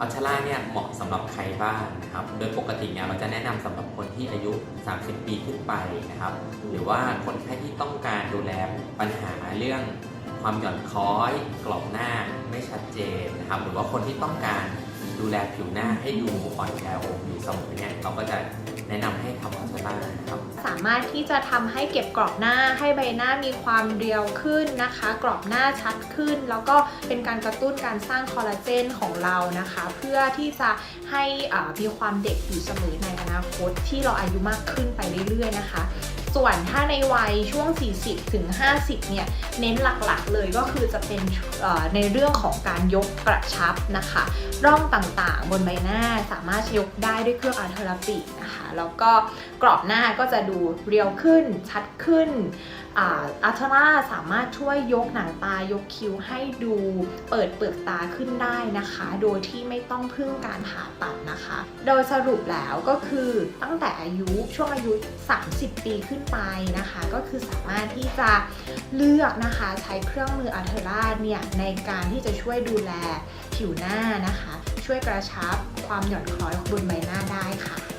อัลชล่าเนี่ยเหมาะสำหรับใครบ้างนะครับ โดยปกติเนี่ยเราจะแนะนำสำหรับคนที่อายุ 30 ปีขึ้นไปนะครับ หรือว่าคนไข้ที่ต้องการดูแลปัญหาเรื่องความหย่อนคล้อย กรอบหน้าไม่ชัดเจนนะครับ หรือว่าคนที่ต้องการดูแลผิวหน้าให้ดูอ่อนแอวอยู่เสมอเนี่ยเราก็จะแนะนำให้ามารถที่จะทำให้เก็บกรอบหน้าให้ใบหน้ามีความเรียวขึ้นนะคะ กรอบหน้าชัดขึ้น แล้วก็เป็นการกระตุ้นการสร้างคอลลาเจนของเรานะคะ เพื่อที่จะให้มีความเด็กอยู่เสมอในอนาคตที่เราอายุมากขึ้นไปเรื่อยๆนะคะ ส่วนถ้าในวัยช่วง 40ถึง50 เนี่ย เน้นหลักๆเลยก็คือจะเป็นในเรื่องของการยกกระชับนะคะ ร่องต่างๆ บนใบหน้าสามารถยกได้ด้วยเครื่องอาร์เทอราปินะคะ แล้วก็กรอบหน้าก็จะดูเรียวขึ้น ชัดขึ้นอาร์เทอราสามารถช่วยยกหนังตายกคิ้วให้ดูเปิดเปลือกตาขึ้นได้นะคะ โดยที่ไม่ต้องพึ่งการผ่าตัดนะคะ โดยสรุปแล้วก็คือตั้งแต่อายุช่วงอายุ 30 ปีขึ้นไปนะคะ ก็คือสามารถที่จะเลือกนะคะใช้เครื่องมืออัลเทอราเนี่ยในการที่จะช่วยดูแลผิวหน้านะคะ ช่วยกระชับความหย่อนคล้อยบนใบหน้าได้ค่ะ